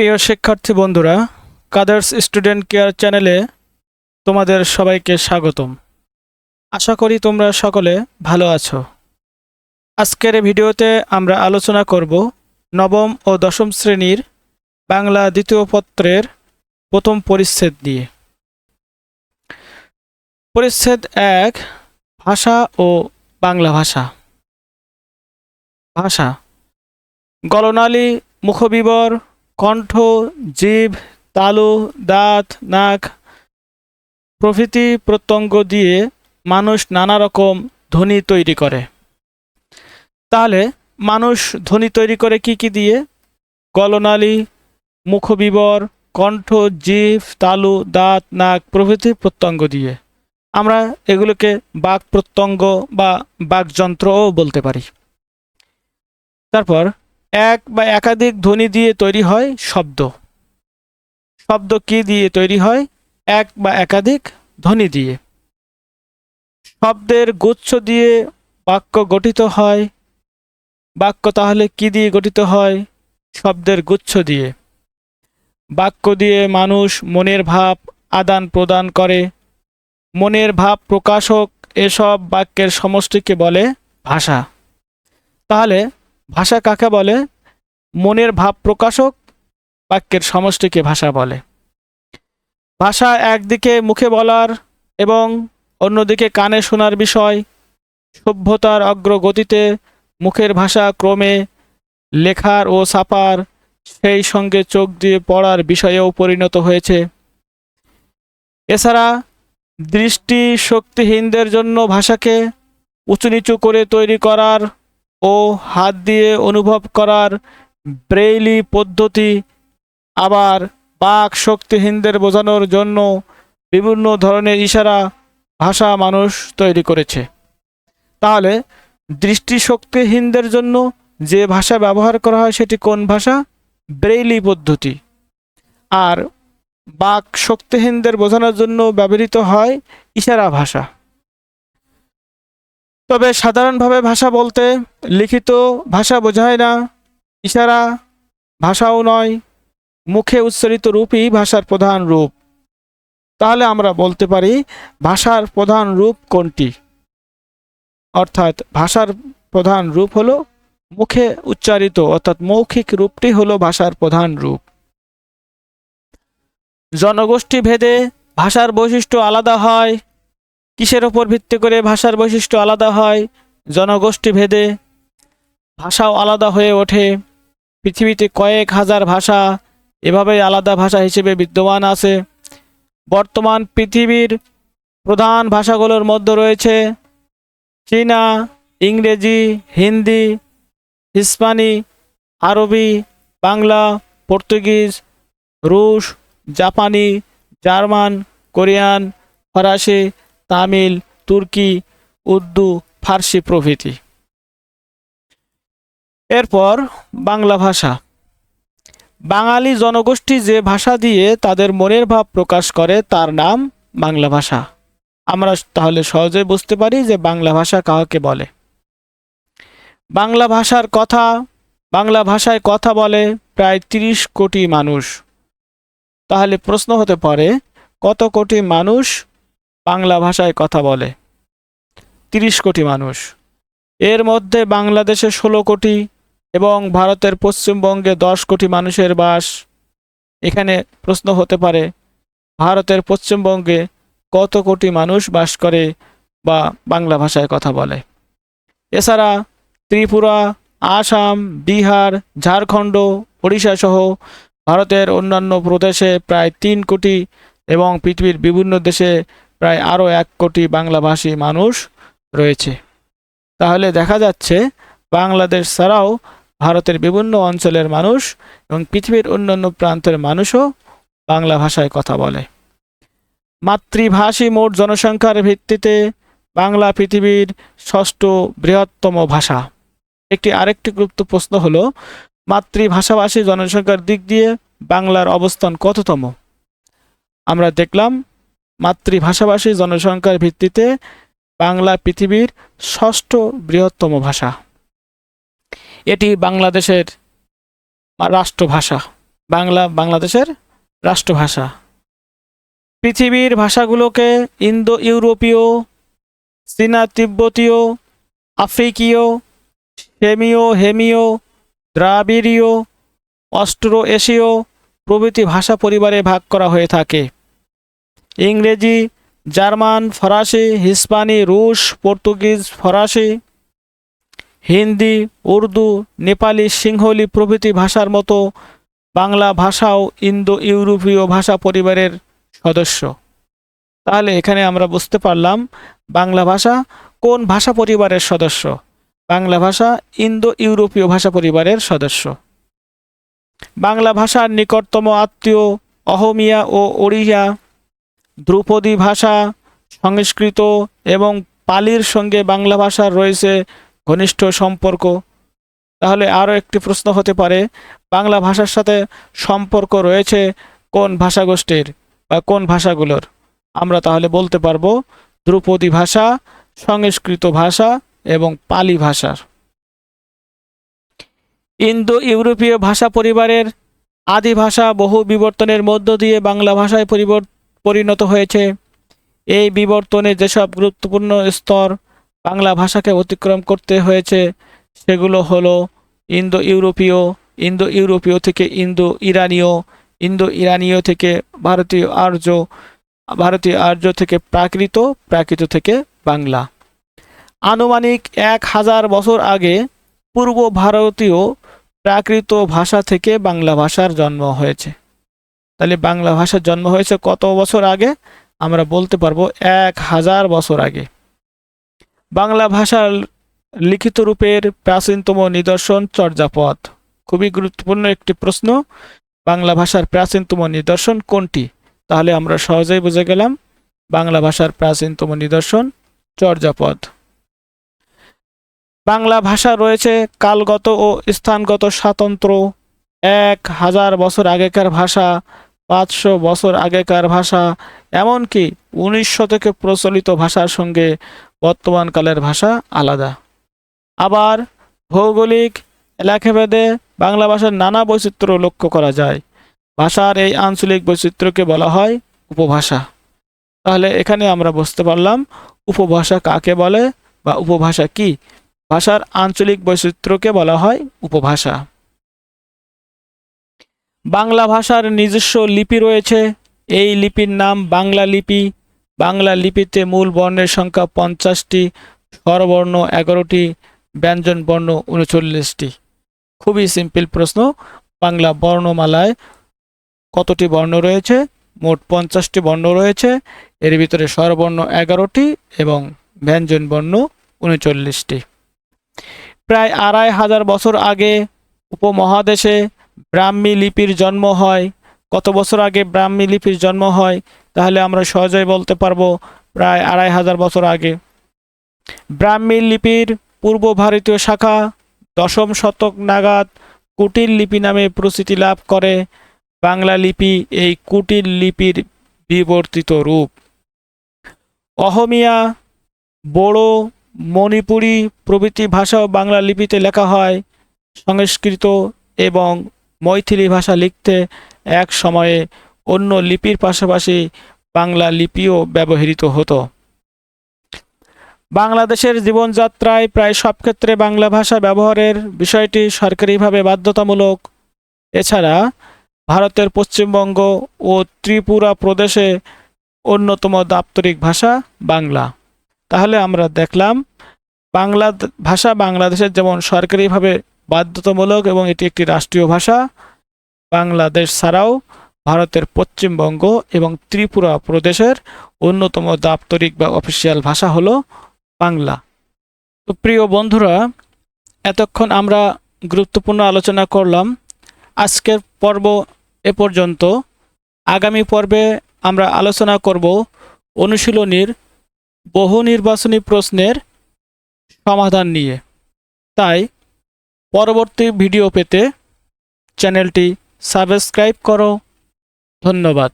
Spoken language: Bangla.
প্রিয় শিক্ষার্থী বন্ধুরা কাদার্স স্টুডেন্ট কেয়ার চ্যানেলে তোমাদের সবাইকে স্বাগতম। আশা করি তোমরা সকলে ভালো আছো। আজকের ভিডিওতে আমরা আলোচনা করব নবম ও দশম শ্রেণির বাংলা দ্বিতীয় পত্রের প্রথম পরিচ্ছেদ নিয়ে। পরিচ্ছেদ এক, ভাষা ও বাংলা ভাষা। ভাষা, গলনালী, মুখবিবর কণ্ঠ, জীব, তালু, দাঁত, নাক প্রভৃতি প্রত্যঙ্গ দিয়ে মানুষ নানা রকম ধ্বনি তৈরি করে। তাহলে মানুষ ধ্বনি তৈরি করে কি কি দিয়ে? গলনালী, মুখবিবর, কণ্ঠ জিভ তালু, দাঁত, নাক প্রভৃতি প্রত্যঙ্গ দিয়ে। আমরা এগুলোকে বাক প্রত্যঙ্গ বা বাকযন্ত্রও বলতে পারি। তারপর এক বা একাধিক ধ্বনি দিয়ে তৈরি হয় শব্দ। শব্দ কি দিয়ে তৈরি হয়? এক বা একাধিক ধ্বনি দিয়ে। শব্দের গুচ্ছ দিয়ে বাক্য গঠিত হয়। বাক্য তাহলে কি দিয়ে গঠিত হয়? শব্দের গুচ্ছ দিয়ে। বাক্য দিয়ে মানুষ মনের ভাব আদান প্রদান করে। মনের ভাব প্রকাশক এসব বাক্যের সমষ্টিকে বলে ভাষা। তাহলে ভাষা কাকে বলে? মনের ভাব প্রকাশক বাক্যের সমষ্টিকে ভাষা বলে। ভাষা একদিকে মুখে বলার এবং অন্যদিকে কানে শোনার বিষয়। সভ্যতার অগ্রগতিতে মুখের ভাষা ক্রমে লেখার ও ছাপার সেই সঙ্গে চোখ দিয়ে পড়ার বিষয়েও পরিণত হয়েছে। এছাড়া দৃষ্টি শক্তিহীনদের জন্য ভাষাকে উঁচু নিচু করে তৈরি করার ও হাত দিয়ে অনুভব করার ব্রেইলি পদ্ধতি, আবার বাক শক্তিহীনদের বোঝানোর জন্য বিভিন্ন ধরনের ইশারা ভাষা মানুষ তৈরি করেছে। তাহলে দৃষ্টিশক্তিহীনদের জন্য যে ভাষা ব্যবহার করা হয় সেটি কোন ভাষা? ব্রেইলি পদ্ধতি। আর বাক শক্তিহীনদের বোঝানোর জন্য ব্যবহৃত হয় ইশারা ভাষা। তবে সাধারণভাবে ভাষা বলতে লিখিত ভাষা বোঝায় না, ইশারা ভাষাও নয়, মুখে উচ্চারিত রূপই ভাষার প্রধান রূপ। তাহলে আমরা বলতে পারি ভাষার প্রধান রূপ কোনটি? অর্থাৎ ভাষার প্রধান রূপ হলো মুখে উচ্চারিত, অর্থাৎ মৌখিক রূপটি হলো ভাষার প্রধান রূপ। জনগোষ্ঠী ভেদে ভাষার বৈশিষ্ট্য আলাদা হয় কিসের ওপর ভিত্তি করে ভাষার বৈশিষ্ট্য আলাদা হয়? জনগোষ্ঠী ভেদে ভাষাও আলাদা হয়ে ওঠে। পৃথিবীতে কয়েক হাজার ভাষা এভাবেই আলাদা ভাষা হিসেবে বিদ্যমান আছে। বর্তমান পৃথিবীর প্রধান ভাষাগুলোর মধ্যে রয়েছে চীনা, ইংরেজি, হিন্দি, হিসপানি, আরবি, বাংলা, পর্তুগিজ, রুশ, জাপানি, জার্মান, কোরিয়ান, ফরাসি তামিল, তুর্কি, উর্দু, ফার্সি প্রভৃতি। এরপর বাংলা ভাষা। বাঙালি জনগোষ্ঠী যে ভাষা দিয়ে তাদের মনের ভাব প্রকাশ করে তার নাম বাংলা ভাষা। আমরা তাহলে সহজে বুঝতে পারি যে বাংলা ভাষা কাহাকে বলে। বাংলা ভাষার কথা, বাংলা ভাষায় কথা বলে প্রায় তিরিশ কোটি মানুষ। তাহলে প্রশ্ন হতে পারে, কত কোটি মানুষ বাংলা ভাষায় কথা বলে। তিরিশ কোটি মানুষ। এর মধ্যে বাংলাদেশে ষোলো কোটি এবং ভারতের পশ্চিমবঙ্গে দশ কোটি মানুষের বাস। এখানে প্রশ্ন হতে পারে, ভারতের পশ্চিমবঙ্গে কত কোটি মানুষ বাস করে বা বাংলা ভাষায় কথা বলে? এছাড়া ত্রিপুরা, আসাম, বিহার, ঝাড়খণ্ড সহ ভারতের অন্যান্য প্রদেশে প্রায় তিন কোটি এবং পৃথিবীর বিভিন্ন দেশে প্রায় আরও এক কোটি বাংলাভাষী মানুষ রয়েছে। তাহলে দেখা যাচ্ছে বাংলাদেশ ছাড়াও ভারতের বিভিন্ন অঞ্চলের মানুষ এবং পৃথিবীর অন্যান্য প্রান্তের মানুষও বাংলা ভাষায় কথা বলে। মাতৃভাষী মোট জনসংখ্যার ভিত্তিতে বাংলা পৃথিবীর ষষ্ঠ বৃহত্তম ভাষা। একটি আরেকটি গুরুত্ব প্রশ্ন হল, মাতৃভাষাভাষী জনসংখ্যার দিক দিয়ে বাংলার অবস্থান কততম? আমরা দেখলাম মাতৃভাষাভাষী জনসংখ্যার ভিত্তিতে বাংলা পৃথিবীর ষষ্ঠ বৃহত্তম ভাষা। এটি বাংলাদেশের রাষ্ট্রভাষা। বাংলা বাংলাদেশের রাষ্ট্রভাষা। পৃথিবীর ভাষাগুলোকে ইন্দো ইউরোপীয় চীনা তিব্বতীয়, আফ্রিকীয়, সেমীয়, হেমীয়, দ্রাবিড়ীয় অস্ট্রো এশীয় প্রভৃতি ভাষা পরিবারে ভাগ করা হয়ে থাকে। ইংরেজি, জার্মান, ফরাসি, হিসপানি, রুশ, পর্তুগিজ, ফরাসি, হিন্দি, উর্দু, নেপালি, সিংহলি প্রভৃতি ভাষার মতো বাংলা ভাষাও ইন্দো ইউরোপীয় ভাষা পরিবারের সদস্য। তাহলে এখানে আমরা বুঝতে পারলাম বাংলা ভাষা কোন ভাষা পরিবারের সদস্য? বাংলা ভাষা ইন্দো ইউরোপীয় ভাষা পরিবারের সদস্য। বাংলা ভাষার নিকটতম আত্মীয় অহমিয়া ও ওড়িয়া ধ্রুপদী ভাষা সংস্কৃত এবং পালির সঙ্গে বাংলা ভাষার রয়েছে ঘনিষ্ঠ সম্পর্ক। তাহলে আরও একটি প্রশ্ন হতে পারে, বাংলা ভাষার সাথে সম্পর্ক রয়েছে কোন ভাষাগোষ্ঠীর বা কোন ভাষাগুলোর? আমরা তাহলে বলতে পারব ধ্রুপদী ভাষা, সংস্কৃত ভাষা এবং পালি ভাষার। ইন্দো ইউরোপীয় ভাষা পরিবারের আদি ভাষা বহু বিবর্তনের মধ্য দিয়ে বাংলা ভাষায় পরিবর পরিণত হয়েছে। এই বিবর্তনে যেসব গুরুত্বপূর্ণ স্তর বাংলা ভাষাকে অতিক্রম করতে হয়েছে, সেগুলো হলো ইন্দো ইউরোপীয় ইন্দো ইউরোপীয় থেকে ইন্দো ইরানীয় ইন্দো ইরানীয় থেকে ভারতীয় আর্য ভারতীয় আর্য থেকে প্রাকৃত প্রাকৃত থেকে বাংলা। আনুমানিক এক হাজার বছর আগে পূর্ব ভারতীয় প্রাকৃত ভাষা থেকে বাংলা ভাষার জন্ম হয়েছে। তাহলে বাংলা ভাষার জন্ম হয়েছে কত বছর আগে? আমরা বলতে পারব এক হাজার বছর আগে। বাংলা ভাষার লিখিত রূপের প্রাচীনতম নিদর্শন চর্যাপদ। খুবই গুরুত্বপূর্ণ একটি প্রশ্ন। বাংলা ভাষার প্রাচীনতম নিদর্শন কোনটি? তাহলে আমরা সহজেই বুঝে গেলাম বাংলা ভাষার প্রাচীনতম নিদর্শন চর্যাপদ। বাংলা ভাষা রয়েছে কালগত ও স্থানগত স্বাতন্ত্র। এক হাজার বছর আগেকার ভাষা পাঁচশো বছর আগেকার ভাষা, এমনকি উনিশ শতকে প্রচলিত ভাষার সঙ্গে বর্তমানকালের ভাষা আলাদা। আবার ভৌগোলিক এলাকাভেদে বাংলা ভাষার নানা বৈচিত্র্য লক্ষ্য করা যায়। ভাষার এই আঞ্চলিক বৈচিত্র্যকে বলা হয় উপভাষা। তাহলে এখানে আমরা বুঝতে পারলাম উপভাষা কাকে বলে বা উপভাষা কি? ভাষার আঞ্চলিক বৈচিত্র্যকে বলা হয় উপভাষা। বাংলা ভাষার নিজস্ব লিপি রয়েছে। এই লিপির নাম বাংলা লিপি। বাংলা লিপিতে মূল বর্ণের সংখ্যা পঞ্চাশটি, স্বরবর্ণ এগারোটি, ব্যঞ্জন বর্ণ উনচল্লিশটি। খুবই সিম্পল প্রশ্ন, বাংলা বর্ণমালায় কতটি বর্ণ রয়েছে? মোট পঞ্চাশটি বর্ণ রয়েছে। এর ভিতরে স্বরবর্ণ এগারোটি এবং ব্যঞ্জন বর্ণ উনচল্লিশটি। প্রায় আড়াই হাজার বছর আগে উপমহাদেশে ব্রাহ্মী লিপির জন্ম হয়। কত বছর আগে ব্রাহ্মী লিপির জন্ম হয়, তাহলে আমরা সহজেই বলতে পারব প্রায় আড়াই হাজার বছর আগে। ব্রাহ্মী লিপির পূর্ব ভারতীয় শাখা দশম শতক নাগাদ কুটির লিপি নামে প্রসিদ্ধি লাভ করে। বাংলা লিপি এই কুটির লিপির বিবর্তিত রূপ। অহমিয়া, বড়ো, মণিপুরি প্রভৃতি ভাষাও বাংলা লিপিতে লেখা হয়, সংস্কৃত এবং মৈথিলি ভাষা লিখতে এক সময়ে অন্য লিপির পাশাপাশি বাংলা লিপিও ব্যবহৃত হতো। বাংলাদেশের জীবনযাত্রায় প্রায় সব ক্ষেত্রে বাংলা ভাষা ব্যবহারের বিষয়টি সরকারিভাবে বাধ্যতামূলক। এছাড়া ভারতের পশ্চিমবঙ্গ ও ত্রিপুরা প্রদেশে অন্যতম দাপ্তরিক ভাষা বাংলা। তাহলে আমরা দেখলাম, বাংলা ভাষা বাংলাদেশের যেমন সরকারিভাবে বাধ্যতামূলক এবং এটি একটি রাষ্ট্রীয় ভাষা। বাংলাদেশ ছাড়াও ভারতের পশ্চিমবঙ্গ এবং ত্রিপুরা প্রদেশের অন্যতম দাপ্তরিক বা অফিসিয়াল ভাষা হলো বাংলা। তো প্রিয় বন্ধুরা, এতক্ষণ আমরা গুরুত্বপূর্ণ আলোচনা করলাম। আজকের পর্ব এ পর্যন্ত। আগামী পর্বে আমরা আলোচনা করব অনুশীলনীর বহু নির্বাচনী প্রশ্নের সমাধান নিয়ে। তাই পরবর্তী ভিডিও পেতে চ্যানেলটি সাবস্ক্রাইব করো। ধন্যবাদ।